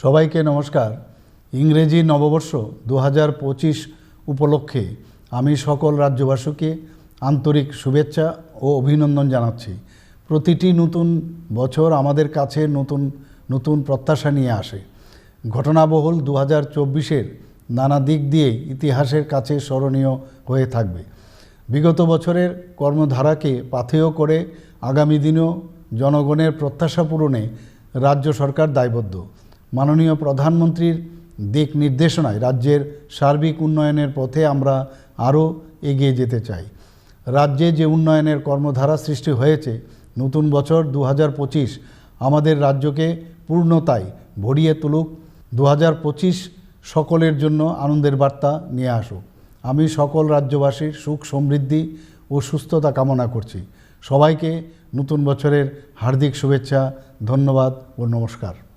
সবাইকে নমস্কার। ইংরেজি নববর্ষ দু হাজার পঁচিশ উপলক্ষে আমি সকল রাজ্যবাসীকে আন্তরিক শুভেচ্ছা ও অভিনন্দন জানাচ্ছি। প্রতিটি নতুন বছর আমাদের কাছে নতুন নতুন প্রত্যাশা নিয়ে আসে। ঘটনাবহুল দু হাজার চব্বিশের নানা দিক দিয়ে ইতিহাসের কাছে স্মরণীয় হয়ে থাকবে। বিগত বছরের কর্মধারাকে পাথেয় করে আগামী দিনেও জনগণের প্রত্যাশা পূরণে রাজ্য সরকার দায়বদ্ধ। মাননীয় প্রধানমন্ত্রীর দিক নির্দেশনায় রাজ্যের সার্বিক উন্নয়নের পথে আমরা আরও এগিয়ে যেতে চাই। রাজ্যে যে উন্নয়নের কর্মধারা সৃষ্টি হয়েছে, নতুন বছর দু হাজার পঁচিশ আমাদের রাজ্যকে পূর্ণতায় ভরিয়ে তুলুক। দু হাজার পঁচিশ সকলের জন্য আনন্দের বার্তা নিয়ে আসুক। আমি সকল রাজ্যবাসীর সুখ সমৃদ্ধি ও সুস্থতা কামনা করছি। সবাইকে নতুন বছরের হার্দিক শুভেচ্ছা, ধন্যবাদ ও নমস্কার।